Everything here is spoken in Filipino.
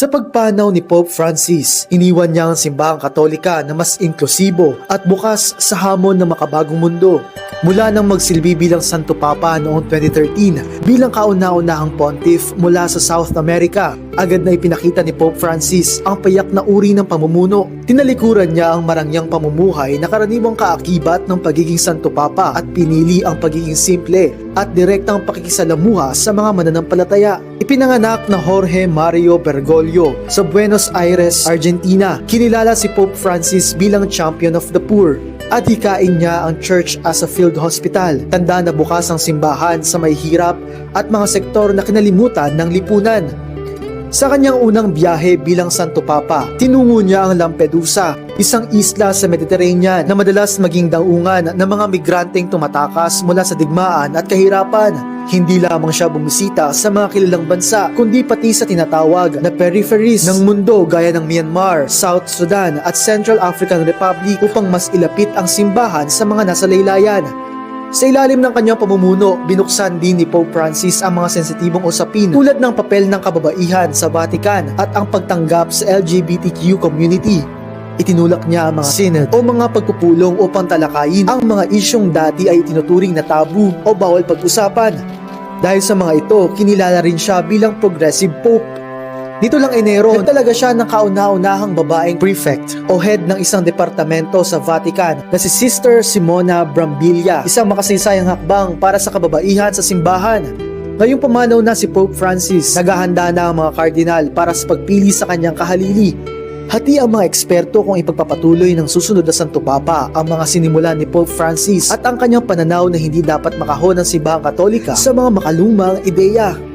Sa pagpanaw ni Pope Francis, iniwan niya ang simbahang katolika na mas inklusibo at bukas sa hamon ng makabagong mundo. Mula nang magsilbi bilang Santo Papa noong 2013 bilang kauna-unahang pontiff mula sa South America, agad na ipinakita ni Pope Francis ang payak na uri ng pamumuno. Tinalikuran niya ang marangyang pamumuhay na karaniwang kaakibat ng pagiging Santo Papa at pinili ang pagiging simple at direktang pakikisalamuha sa mga mananampalataya. Ipinanganak na Jorge Mario Bergoglio sa Buenos Aires, Argentina. Kinilala si Pope Francis bilang champion of the poor at hikain niya ang church as a field hospital. Tanda na bukas ang simbahan sa may hirap at mga sektor na kinalimutan ng lipunan. Sa kanyang unang biyahe bilang Santo Papa, tinungo niya ang Lampedusa, isang isla sa Mediterranean na madalas maging daungan ng mga migranteng tumatakas mula sa digmaan at kahirapan. Hindi lamang siya bumisita sa mga kilalang bansa, kundi pati sa tinatawag na peripheries ng mundo gaya ng Myanmar, South Sudan at Central African Republic upang mas ilapit ang simbahan sa mga nasa laylayan. Sa ilalim ng kanyang pamumuno, binuksan din ni Pope Francis ang mga sensitibong usapin tulad ng papel ng kababaihan sa Vatican at ang pagtanggap sa LGBTQ community. Itinulak niya ang mga synod o mga pagpupulong upang talakayin ang mga isyong dati ay tinuturing na tabu o bawal pag-usapan. Dahil sa mga ito, kinilala rin siya bilang progressive pope dito lang Enero, talaga siya ng kauna-unahang babaeng prefect o head ng isang departamento sa Vatican na si Sister Simona Brambilla, isang makasaysayang hakbang para sa kababaihan sa simbahan. Ngayong pumanaw na si Pope Francis, naghahanda na ang mga kardinal para sa pagpili sa kanyang kahalili. Hati ang mga eksperto kung ipagpapatuloy ng susunod na Santo Papa ang mga sinimulan ni Pope Francis at ang kanyang pananaw na hindi dapat makahon ng simbahang katolika sa mga makalumang ideya.